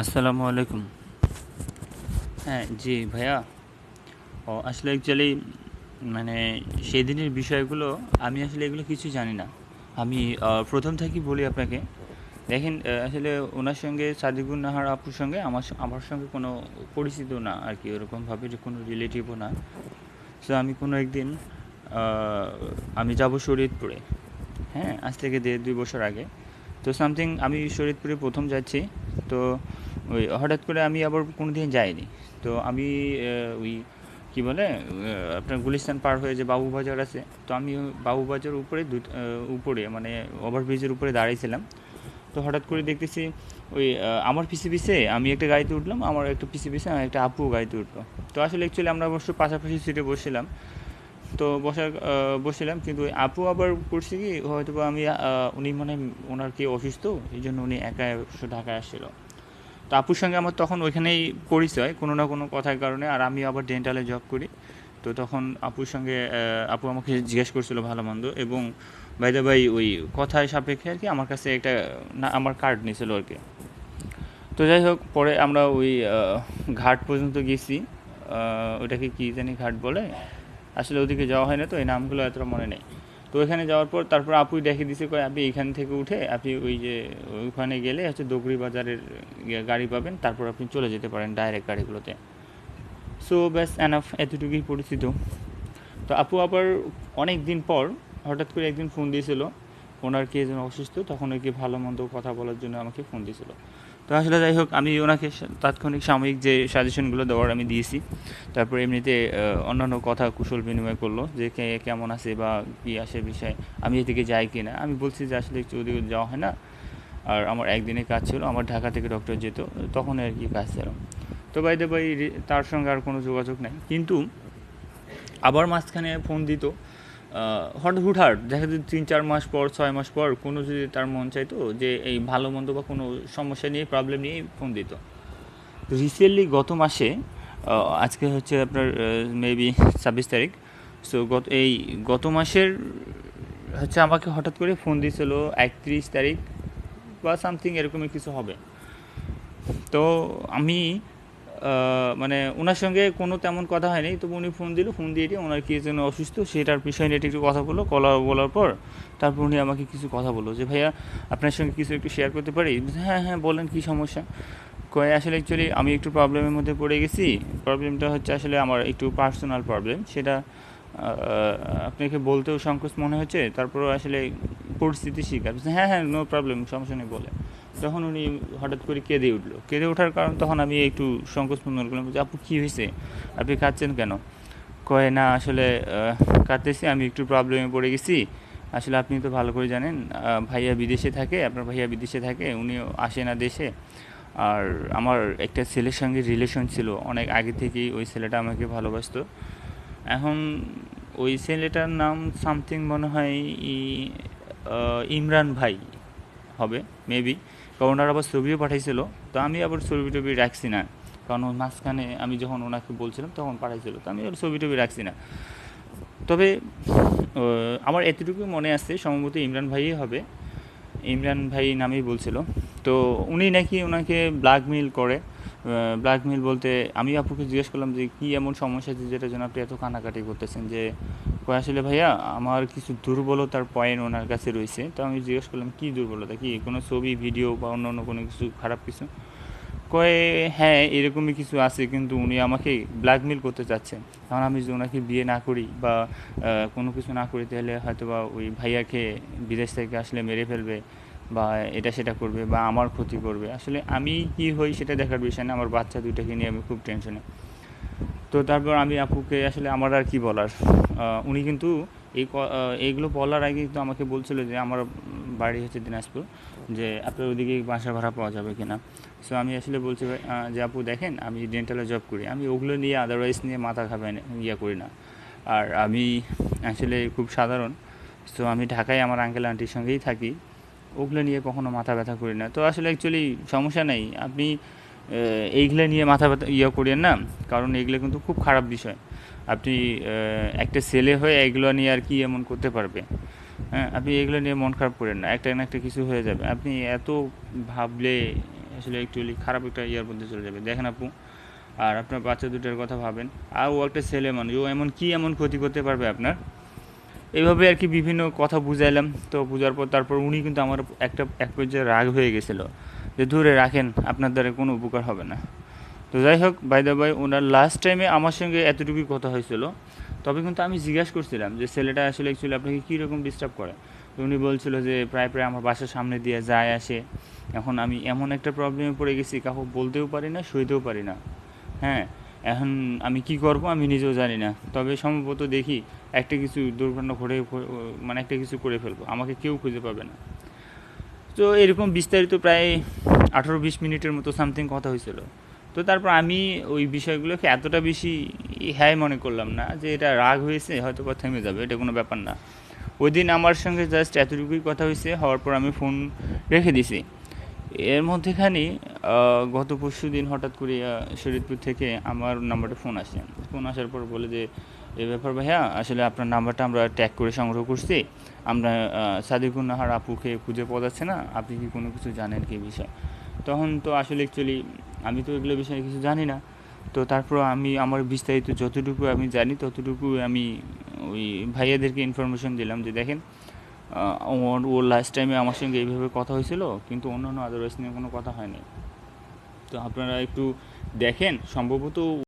আসসালামু আলাইকুম। হ্যাঁ জি ভাইয়া। ও, আসলে অ্যাকচুয়ালি মানে সেদিনের বিষয়গুলো আমি আসলে এগুলো কিছু জানি না। আমি প্রথম থেকেই বলি আপনাকে। দেখেন আসলে ওনার সঙ্গে সাদিকুর নাহার আপুর সঙ্গে আমার আমার সঙ্গে কোনো পরিচিত না আর কি, ওরকমভাবে যে কোনো রিলেটিভও না। সো আমি কোনো একদিন আমি যাব শরীয়তপুরে। হ্যাঁ আজ থেকে দেড় দুই বছর আগে। তো সামথিং আমি শরীয়তপুরে প্রথম যাচ্ছি। তো ওই হঠাৎ করে আমি আবার কোনো দিন যাইনি। তো আমি ওই কী বলে আপনার গুলিস্তান পার হয়ে যে বাবুবাজার আছে, তো আমি বাবুবাজার উপরে দু উপরে মানে ওভারব্রিজের উপরে দাঁড়িয়েছিলাম তো হঠাৎ করে দেখতেছি ওই আমার পিছে পিছে আমি একটা গাড়িতে উঠলাম, আমার একটা পিছে পিছে আমার একটা আপু গাড়িতে উঠল। তো আসলে অ্যাকচুয়ালি আমরা অবশ্য পাশাপাশি সিটে বসছিলাম। তো বসার বসছিলাম, কিন্তু ওই আপু আবার করছে কি হয়তো আমি উনি মানে ওনার কি অসুস্থ, এই জন্য উনি একা ঢাকায় আসছিল। তো আপুর সঙ্গে আমার তখন ওইখানেই পরিচয়, কোনো না কোনো কথার কারণে, আর আমি আবার ডেন্টালে জব করি। তো তখন আপুর সঙ্গে আপু আমাকে জিজ্ঞেস করছিল ভালো মন্দ এবং বাইদা ভাই ওই কথায় সাপেক্ষে আর কি আমার কাছে একটা, না, আমার কার্ড নিয়েছিল আর কি। তো যাই হোক, পরে আমরা ওই ঘাট পর্যন্ত গেছি। ওটাকে কি জানি ঘাট বলে? আসলে ওদিকে যাওয়া হয় না তো, এই নামগুলো এতটা মনে নেই। তো ওইখানে যাওয়ার পর তারপর আপুই দেখে দিছে, কয়, আপনি এইখান থেকে উঠে আপনি ওই যে ওইখানে গেলে হচ্ছে দগরি বাজারের গাড়ি পাবেন, তারপর আপনি চলে যেতে পারেন ডাইরেক্ট গাড়িগুলোতে। সো ব্যাস এনাফ এতটুকুই পরিচিত। তো আপু আবার অনেক দিন পর হঠাৎ করে একদিন ফোন দিয়েছিল। ওনার কে যেন অসুস্থ, তখন ওই কি ভালো মন্দ কথা বলার জন্য আমাকে ফোন দিয়েছিল। তো আসলে যাই হোক, আমি ওনাকে তাৎক্ষণিক সাময়িক যে সাজেশনগুলো দেওয়ার আমি দিয়েছি। তারপর এমনিতে অন্যান্য কথা কুশল বিনিময় করল যে কে কেমন আছে বা কী আসে বিষয়ে, আমি এদিকে যাই কি না আমি বলছি যে আসলে একটু ওদিকে যাওয়া হয় না। আর আমার একদিনের কাজ ছিল, আমার ঢাকা থেকে ডক্টর যেত, তখন আর কি কাজ ছিল। তো বাইদে বাই তার সঙ্গে আর কোনো যোগাযোগ নাই। কিন্তু আবার মাঝখানে ফোন দিত হঠাৎ হুটহাট, দেখা যেত তিন, চার মাস পর, ছয় মাস পর কোনো যদি তার মন চাইতো যে এই ভালো মন্দ বা কোনো সমস্যা নিয়ে প্রবলেম নিয়ে ফোন দিত। রিসেন্টলি গত মাসে আজকে হচ্ছে আপনার মেবি ছাব্বিশ তারিখ সো গত, এই গত মাসের হচ্ছে আমাকে হঠাৎ করে ফোন দিয়েছিল একত্রিশ তারিখ বা সামথিং এরকমই কিছু হবে। তো আমি মানে ওনার সঙ্গে কোনো তেমন কথা হয়নি, তবু উনি ফোন দিল ফোন দিয়ে দিয়ে ওনার কি যেন অসুস্থ, সেটার বিষয় নিয়ে একটু কথা বলল কলা বলার পর তারপর উনি আমাকে কিছু কথা বলল যে, ভাইয়া, আপনার সঙ্গে কিছু একটু শেয়ার করতে পারি? হ্যাঁ হ্যাঁ বলেন, কী সমস্যা? কয়ে আসলে অ্যাকচুয়ালি আমি একটু প্রবলেমের মধ্যে পড়ে গেছি। প্রবলেমটা হচ্ছে আসলে আমার একটু পার্সোনাল প্রবলেম সেটা আপনাকে বলতেও সংকোচ মনে হচ্ছে, তারপরেও আসলে পরিস্থিতি শিকার। হ্যাঁ হ্যাঁ নো প্রবলেম সমস্যা নেই বলে তখন উনি হঠাৎ করে কেঁদে উঠল। কেঁদে ওঠার কারণ তখন আমি একটু সংকোচ মনে করলাম, যে আপু কী হয়েছে? আপনি কাঁদছেন কেন? কয়ে, না, আসলে কাঁদতেছি, আমি একটু প্রবলেমে পড়ে গেছি। আসলে আপনি তো ভালো করে জানেন ভাইয়া বিদেশে থাকে, আপনার ভাইয়া বিদেশে থাকে, উনিও আসে না দেশে। আর আমার একটা ছেলের সঙ্গে রিলেশন ছিল, অনেক আগে থেকেই ওই ছেলেটা আমাকে ভালোবাসতো। এখন ওই ছেলেটার নাম সামথিং মনে হয় ইমরান ভাই। হবে মেবি কারণ ওনার আবার ছবিও পাঠাইছিল। তো আমি আবার ছবি টবি রাখছি না। কারণ ওর মাঝখানে আমি যখন ওনাকে বলছিলাম, তখন পাঠাইছিল। তো আমি ওর ছবি টবি রাখছি না। তবে আমার এতটুকু মনে আছে, সম্ভবত ইমরান ভাইই হবে। ইমরান ভাই নামেই বলছিল। তো উনি নাকি ওনাকে ব্ল্যাকমেল করে। ব্ল্যাকমেল বলতে আমি আপুকে জিজ্ঞেস করলাম যে, কী এমন সমস্যা আছে যেটার জন্য আপনি এত কানাকাটি করতেছেন? যে কয় আসলে ভাইয়া, আমার কিছু দুর্বলতার পয়েন্ট ওনার কাছে রয়েছে। তো আমি জিজ্ঞেস করলাম, কী দুর্বলতা? কি কোনো ছবি ভিডিও বা অন্য অন্য কোনো কিছু খারাপ কিছু? কয়ে হ্যাঁ এরকমই কিছু আছে, কিন্তু উনি আমাকে ব্ল্যাকমেল করতে চাচ্ছেন কারণ আমি যদি ওনাকে বিয়ে না করি বা কোনো কিছু না করি, তাহলে হয়তো বা ওই ভাইয়াকে বিদেশ থেকে আসলে মেরে ফেলবে বা এটা সেটা করবে বা আমার ক্ষতি করবে। আসলে আমি কি হই সেটা দেখার বিষয় না, আমার বাচ্চা দুইটাকে নিয়ে আমি খুব টেনশনে তো তারপর আমি আপুকে আসলে আমার আর কি বলার? উনি কিন্তু এই এইগুলো বলার আগে কিন্তু আমাকে বলছিল যে আমার বাড়ি হচ্ছে দিনাজপুর, যে আপনার ওদিকে বাসা ভাড়া পাওয়া যাবে কিনা। সো আমি আসলে বলছি যে আপু দেখেন, আমি ডেন্টালে জব করি, আমি ওগুলো নিয়ে আদারওয়াইজ নিয়ে মাথা খাবে ইয়া করি না। আর আমি আসলে খুব সাধারণ। সো আমি ঢাকায় আমার আঙ্কেল আন্টির সঙ্গেই থাকি। ওগুলো নিয়ে কখনো মাথা ব্যথা করি না। তো আসলে অ্যাকচুয়ালি সমস্যা নেই। আপনি এইগুলো নিয়ে মাথা ব্যথা ইয়ে করেন না, কারণ এগুলো কিন্তু খুব খারাপ বিষয়। আপনি একটা ছেলে হয়ে এগুলো নিয়ে আর কি এমন করতে পারবে? হ্যাঁ আপনি এগুলো নিয়ে মন খারাপ করেন না, একটা না একটা কিছু হয়ে যাবে। আপনি এত ভাবলে আসলে অ্যাকচুয়ালি খারাপ একটা ইয়ার মধ্যে চলে যাবে। দেখেন আপু, আর আপনার বাচ্চা দুটার কথা ভাবেন। আর ও একটা ছেলে মানুষ, ও এমন কি এমন ক্ষতি করতে পারবে আপনার? এইভাবে আর কি বিভিন্ন কথা বুঝাইলাম। তো বুঝার পর তারপর উনি কিন্তু আমার একটা, এক পর্যায়ে রাগ হয়ে গেছিল। যে ধরে রাখেন আপনার দ্বারা কোনো উপকার হবে না। তো যাই হোক বাই দা বাই ওনার লাস্ট টাইমে আমার সঙ্গে এতটুকুই কথা হয়েছিল। তবে কিন্তু আমি জিজ্ঞাসা করছিলাম যে ছেলেটা আসলে অ্যাকচুয়ালি আপনাকে কীরকম ডিস্টার্ব করে? তো উনি বলছিল যে প্রায় প্রায় আমার বাসার সামনে দিয়ে যায়, আসে। এখন আমি এমন একটা প্রবলেমে পড়ে গেছি, কাউকে বলতেও পারি না, সইতেও পারি না। হ্যাঁ এখন আমি কি করব আমি নিজেও জানি না। তবে সম্ভবত দেখি একটা কিছু দুর্ঘটনা ঘটে মানে একটা কিছু করে ফেলব। আমাকে কেউ খুঁজে পাবে না। তো এরকম বিস্তারিত প্রায় আঠারো বিশ মিনিটের মতো সামথিং কথা হয়েছিল। তো তারপর আমি ওই বিষয়গুলোকে এতটা বেশি হ্যাঁ মনে করলাম না যে এটা রাগ হয়েছে হয়তো বা থেমে যাবে, এটা কোনো ব্যাপার না। ওই দিন আমার সঙ্গে জাস্ট এতটুকুই কথা হয়েছে, হওয়ার পর আমি ফোন রেখে দিছি। এর মধ্যেখানে গত পরশু দিন হঠাৎ করে শরীরপুর থেকে আমার নাম্বারটা ফোন আসে। ফোন আসার পর বলে যে এ ব্যাপার ভাইয়া আসলে আপনার নাম্বারটা আমরা ট্যাগ করে সংগ্রহ করছি। আমরা আহ, সাদিকুর নাহার আপুকে খুঁজে পাওয়া যাচ্ছে না আপনি কি কোনো কিছু জানেন কি বিষয়? তখন তো আসলে অ্যাকচুয়ালি আমি তো এগুলো বিষয়ে কিছু জানি না। তো তারপর আমি আমার বিস্তারিত যতটুকু আমি জানি ততটুকু আমি ওই ভাইয়াদেরকে ইনফরমেশন দিলাম যে দেখেন ওর ও লাস্ট টাইমে আমার সঙ্গে এইভাবে কথা হয়েছিল কিন্তু অন্যান্য আদারওয়াইজ নিয়ে কোনো কথা হয়নি। তো আপনারা একটু দেখেন সম্ভবত